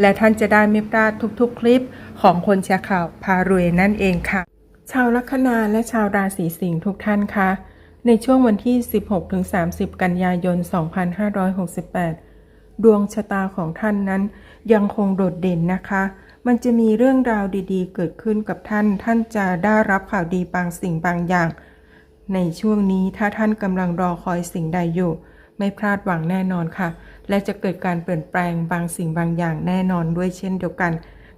และท่านจะได้ไม่พลาดทุกๆ คลิปของคนแชร์ข่าวพารวยนั่นเองค่ะ ชาวลัคนาและชาวราศีสิงห์ทุกท่านคะในช่วงวันที่ 16-30 กันยายน 2568 ดวงชะตาของท่านนั้นยังคงโดดเด่นนะคะ มันจะมีเรื่องราวดีๆ เกิดขึ้นกับท่าน ท่านจะได้รับข่าวดีบางสิ่งบางอย่าง ในช่วงนี้ถ้าท่านกำลังรอคอยสิ่งใดอยู่ ไม่พลาดหวังแน่นอนค่ะ และจะเกิดการเปลี่ยนแปลงบางสิ่งบางอย่างแน่นอนด้วยเช่นเดียวกัน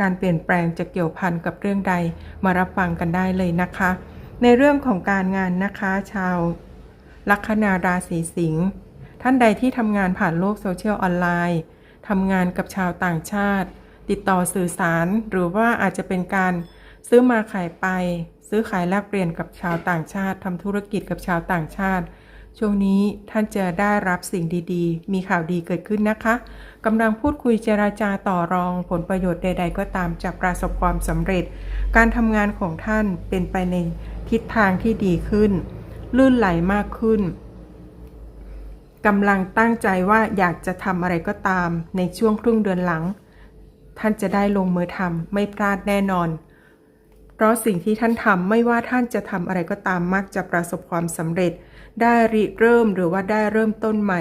การเปลี่ยนแปลงจะเกี่ยวพันกับเรื่องใดมารับฟังกันได้เลยนะคะ ในเรื่องของการงานนะคะ ชาวลัคนาราศีสิงห์ท่านใดที่ทำงานผ่านโลกโซเชียลออนไลน์ทำงานกับชาวต่างชาติ ติดต่อสื่อสาร หรือว่าอาจจะเป็นการซื้อมาขายไป ซื้อขายแลกเปลี่ยนกับชาวต่างชาติทำธุรกิจกับชาวต่างชาติ ช่วงนี้ท่านจะได้รับสิ่งดีๆ มีข่าวดีเกิดขึ้นนะคะกำลังพูดคุยเจราจาต่อรองผลประโยชน์ใด ๆ ก็ตามจะประสบความสำเร็จ การทำงานของท่านเป็นไปในทิศทางที่ดีขึ้น ลื่นไหลมากขึ้นกำลังตั้งใจว่าอยากจะทำอะไรก็ตามในช่วงครึ่งเดือนหลัง ท่านจะได้ลงมือทำไม่พลาดแน่นอน เพราะสิ่งที่ท่านทำไม่ว่าท่านจะทำอะไรก็ตามมักจะประสบความสำเร็จ ได้ริเริ่มหรือว่าได้เริ่มต้นใหม่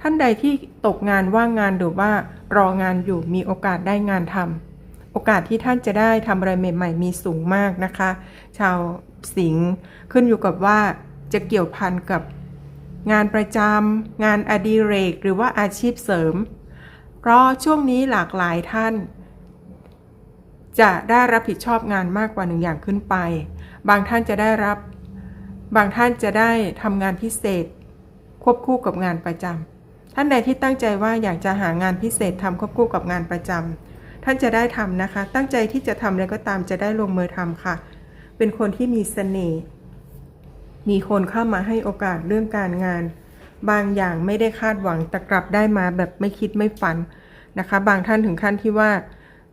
ท่านใดที่ตกงานว่างงานหรือว่ารองานอยู่มีโอกาสได้งานทำโอกาสที่ท่านจะได้ทำอะไรใหม่ ๆ มีสูงมากนะคะ ชาวสิงห์ขึ้นอยู่กับว่าจะเกี่ยวพันกับงานประจำงานอดิเรก หรือว่าอาชีพเสริม เพราะช่วงนี้หลากหลายท่าน จะได้รับผิดชอบงานมากกว่าหนึ่งอย่างขึ้นไป บางท่านจะได้รับ บางท่านจะได้ทำงานพิเศษ ควบคู่กับงานประจำท่านใดที่ตั้งใจว่าอยากจะหางานพิเศษทำควบคู่กับงานประจำท่านจะได้ทำนะคะ ตั้งใจที่จะทำอะไรก็ตามจะได้ลงมือทำค่ะ เป็นคนที่มีเสน่ห์มีคนเข้ามาให้โอกาสเรื่องการงาน บางอย่างไม่ได้คาดหวังแต่กลับได้มาแบบไม่คิดไม่ฝันนะคะ บางท่านถึงขั้นที่ว่า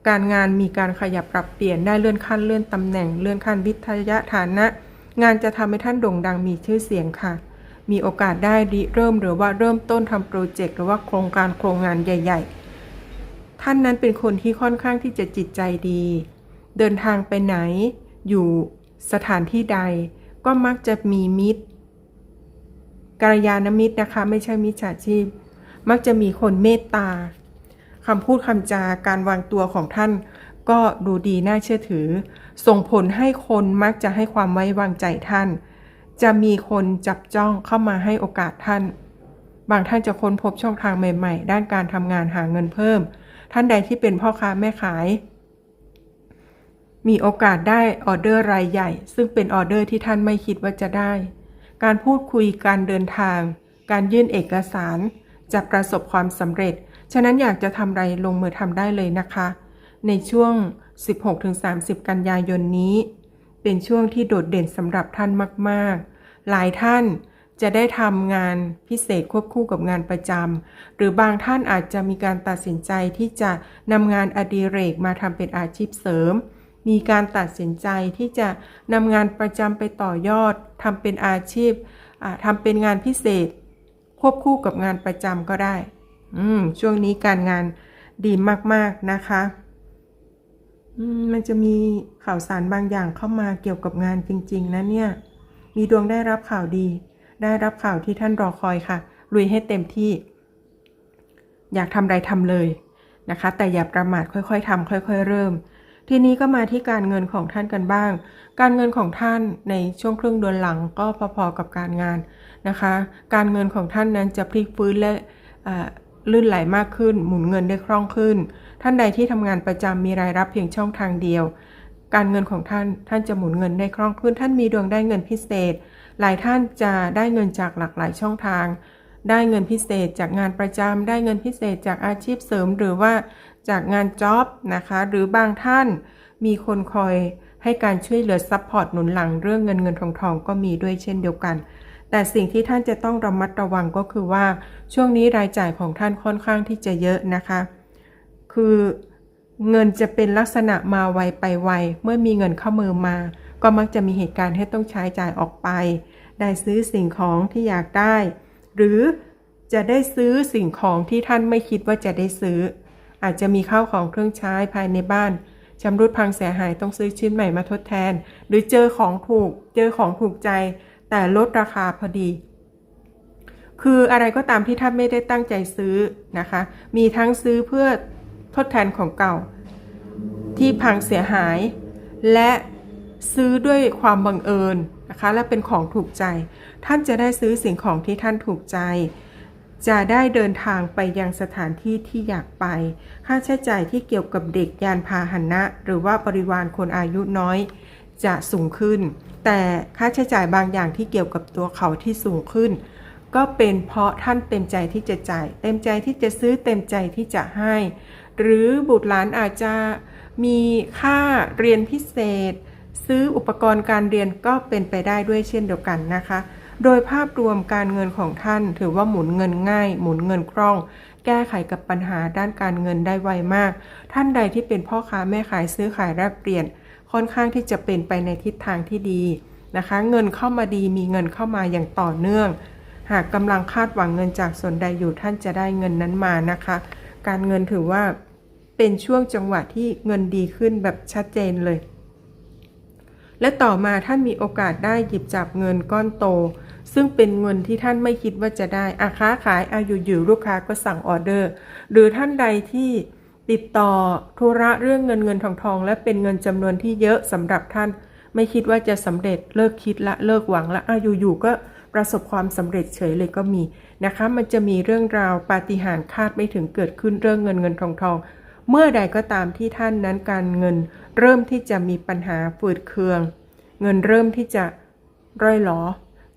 การงานมีการขยับปรับเปลี่ยนได้เลื่อนขั้นเลื่อนตำแหน่ง เลื่อนขั้นวิทยาฐานะ งานจะทำให้ท่านโด่งดังมีชื่อเสียงค่ะ มีโอกาสได้ริเริ่มหรือว่าเริ่มต้นทำโปรเจกต์หรือว่าโครงการโครงงานใหญ่ ๆ ท่านนั้นเป็นคนที่ค่อนข้างที่จะจิตใจดี เดินทางไปไหน อยู่สถานที่ใด ก็มักจะมีมิตรกัลยาณมิตรนะคะ ไม่ใช่มิจฉาชีพ มักจะมีคนเมตตาคำพูดคำจาการวางตัวของท่าน ก็ดูดีน่าเชื่อถือ ส่งผลให้คนมักจะให้ความไว้วางใจท่าน จะมีคนจับจ้องเข้ามาให้โอกาสท่าน บางท่านจะค้นพบช่องทางใหม่ ๆ ด้านการทำงานหาเงินเพิ่ม ท่านใดที่เป็นพ่อค้าแม่ขาย มีโอกาสได้ออเดอร์รายใหญ่ ซึ่งเป็นออเดอร์ที่ท่านไม่คิดว่าจะได้ การพูดคุยการเดินทาง การยื่นเอกสาร จะประสบความสำเร็จ ฉะนั้นอยากจะทำอะไรลงมือทำได้เลยนะคะ ในช่วง 16-30 กันยายนนี้ เป็นช่วงที่โดดเด่นสำหรับท่านมากๆ หลายท่านจะได้ทำงานพิเศษควบคู่กับงานประจำหรือบางท่านอาจจะมีการตัดสินใจที่จะนำงานอดิเรกมาทำเป็นอาชีพเสริม มีการตัดสินใจที่จะนำงานประจำไปต่อยอดทำเป็นอาชีพทำเป็นงานพิเศษ ควบคู่กับงานประจำก็ได้ช่วงนี้การงานดีมากๆนะคะ มันจะมีข่าวสารบางอย่างเข้ามาเกี่ยวกับงานจริง ๆ นะเนี่ย มีดวงได้รับข่าวดี ได้รับข่าวที่ท่านรอคอยค่ะ ลุยให้เต็มที่ อยากทำอะไรทำเลยนะคะ แต่อย่าประมาทค่อย ๆทำค่อย ๆ เริ่ม ทีนี้ก็มาที่การเงินของท่านกันบ้าง การเงินของท่านในช่วงครึ่งเดือนหลังก็พอๆกับการงานนะคะ การเงินของท่านนั้นจะพลิกฟื้นและ ลื่นไหลมากขึ้น หมุนเงินได้คล่องขึ้น ท่านใดที่ทำงานประจำมีรายรับเพียงช่องทางเดียว การเงินของท่านท่านจะหมุนเงินได้คล่องขึ้น ท่านมีดวงได้เงินพิเศษ หลายท่านจะได้เงินจากหลากหลายช่องทาง ได้เงินพิเศษจากงานประจำได้เงินพิเศษจากอาชีพเสริม หรือว่าจากงานจ็อบนะคะ หรือบางท่านมีคนคอยให้การช่วยเหลือซัพพอร์ตหนุนหลังเรื่องเงินเงินทองทองก็มีด้วยเช่นเดียวกัน แต่สิ่งที่ท่านจะต้องระมัดระวังก็คือว่าช่วงนี้รายจ่ายของท่านค่อนข้างที่จะเยอะนะคะ คือเงินจะเป็นลักษณะมาไวไปไว เมื่อมีเงินเข้ามือมา ก็มักจะมีเหตุการณ์ให้ต้องใช้จ่ายออกไป ได้ซื้อสิ่งของที่อยากได้ หรือจะได้ซื้อสิ่งของที่ท่านไม่คิดว่าจะได้ซื้อ อาจจะมีข้าวของเครื่องใช้ภายในบ้านชำรุดพังเสียหายต้องซื้อชิ้นใหม่มาทดแทน หรือเจอของถูก เจอของถูกใจ แต่ลดราคาพอดี คืออะไรก็ตามที่ท่านไม่ได้ตั้งใจซื้อนะคะ มีทั้งซื้อเพื่อทดแทนของเก่า ที่พังเสียหาย และซื้อด้วยความบังเอิญนะคะ และเป็นของถูกใจ ท่านจะได้ซื้อสิ่งของที่ท่านถูกใจ จะได้เดินทางไปยังสถานที่ที่อยากไป ค่าใช้จ่ายที่เกี่ยวกับเด็กยานพาหนะ หรือว่าบริวารคนอายุน้อย จะสูงขึ้น แต่ค่าใช้จ่ายบางอย่างที่เกี่ยวกับตัวเขาที่สูงขึ้น ก็เป็นเพราะท่านเต็มใจที่จะจ่าย เต็มใจที่จะซื้อเต็มใจที่จะให้ หรือบุตรหลานอาจจะมีค่าเรียนพิเศษ ซื้ออุปกรณ์การเรียนก็เป็นไปได้ด้วยเช่นเดียวกันนะคะ โดยภาพรวมการเงินของท่านถือว่าหมุนเงินง่าย หมุนเงินคล่อง แก้ไขกับปัญหาด้านการเงินได้ไวมาก ท่านใดที่เป็นพ่อค้าแม่ขายซื้อขายแลกเปลี่ยน ค่อนข้างที่จะเป็นไปในทิศทางที่ดีนะคะ เงินเข้ามาดีมีเงินเข้ามาอย่างต่อเนื่อง หากกำลังคาดหวังเงินจากส่วนใดอยู่ท่านจะได้เงินนั้นมานะคะ การเงินถือว่าเป็นช่วงจังหวะที่เงินดีขึ้นแบบชัดเจนเลย และต่อมาท่านมีโอกาสได้หยิบจับเงินก้อนโต ซึ่งเป็นเงินที่ท่านไม่คิดว่าจะได้อาค้าขายอายุอยู่ลูกค้าก็สั่งออเดอร์ หรือท่านใดที่ติดต่อธุระเรื่องเงินเงินทองทอง และเป็นเงินจำนวนที่เยอะสำหรับท่าน ไม่คิดว่าจะสำเร็จเลิกคิดละเลิกหวังละอายุอยู่ก็ประสบความสำเร็จเฉยเลยก็มีนะคะ มันจะมีเรื่องราวปาฏิหาริย์คาดไม่ถึงเกิดขึ้นเรื่องเงินเงินทองทอง เมื่อใดก็ตามที่ท่านนั้นการเงิน เริ่มที่จะมีปัญหาฝืดเคือง เงินเริ่มที่จะร่อยหลอ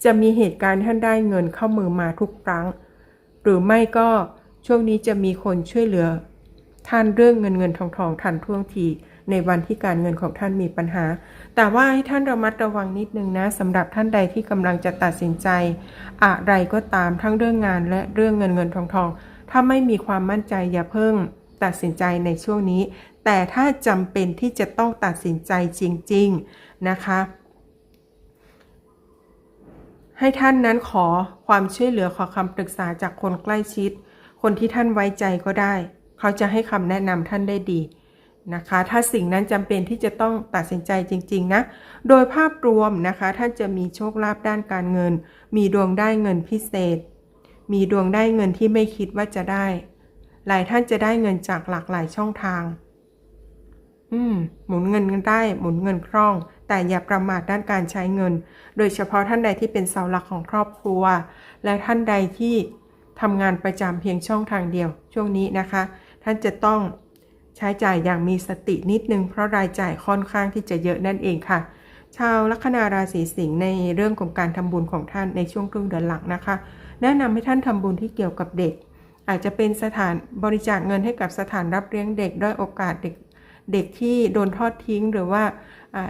จะมีเหตุการณ์ท่านได้เงินเข้ามือมาทุกครั้ง หรือไม่ก็ช่วงนี้จะมีคนช่วยเหลือ ท่านเรื่องเงินเงินทองทองทันท่วงทีในวันที่การเงินของท่านมีปัญหา แต่ว่าให้ท่านระมัดระวังนิดนึงนะสำหรับท่านใดที่กำลังจะตัดสินใจ อะไรก็ตามทั้งเรื่องงานและเรื่องเงินเงินทองทองถ้าไม่มีความมั่นใจอย่าเพิ่งตัดสินใจในช่วงนี้ แต่ถ้าจำเป็นที่จะต้องตัดสินใจจริง ๆ นะคะ ให้ท่านนั้นขอความช่วยเหลือขอคำปรึกษาจากคนใกล้ชิด คนที่ท่านไว้ใจก็ได้ เขาจะให้คำแนะนำท่านได้ดีนะคะ ถ้าสิ่งนั้นจำเป็นที่จะต้องตัดสินใจจริง ๆ นะ โดยภาพรวมนะคะ ท่านจะมีโชคลาภด้านการเงิน มีดวงได้เงินพิเศษ มีดวงได้เงินที่ไม่คิดว่าจะได้ หลายท่านจะได้เงินจากหลากหลายช่องทาง อืม หมุนเงินกันได้ หมุนเงินคล่อง แต่อย่าประมาทด้านการใช้เงิน โดยเฉพาะท่านใดที่เป็นเสาหลักของครอบครัว และท่านใดที่ทำงานประจำเพียงช่องทางเดียว ช่วงนี้นะคะ ท่านจะต้องใช้จ่ายอย่างมีสตินิดนึงเพราะรายจ่ายค่อนข้างที่จะเยอะนั่นเองค่ะ ชาวลัคนาราศีสิงห์ในเรื่องของการทำบุญของท่านในช่วงครึ่งเดือนหลังนะคะ แนะนำให้ท่านทำบุญที่เกี่ยวกับเด็ก อาจจะเป็นสถานบริจาคเงินให้กับสถานรับเลี้ยงเด็กด้อยโอกาสเด็กเด็กที่โดนทอดทิ้งหรือว่า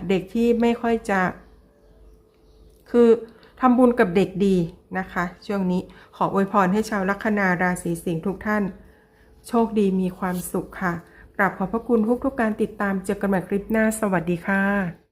เด็กที่ไม่ค่อยจะ คือทำบุญกับเด็กดีนะคะ ช่วงนี้ขออวยพรให้ชาวลัคนาราศีสิงห์ทุกท่าน โชคดีมีความสุขค่ะกราบขอบพระคุณทุกทุกๆการติดตามเจอกันใหม่คลิปหน้าสวัสดีค่ะ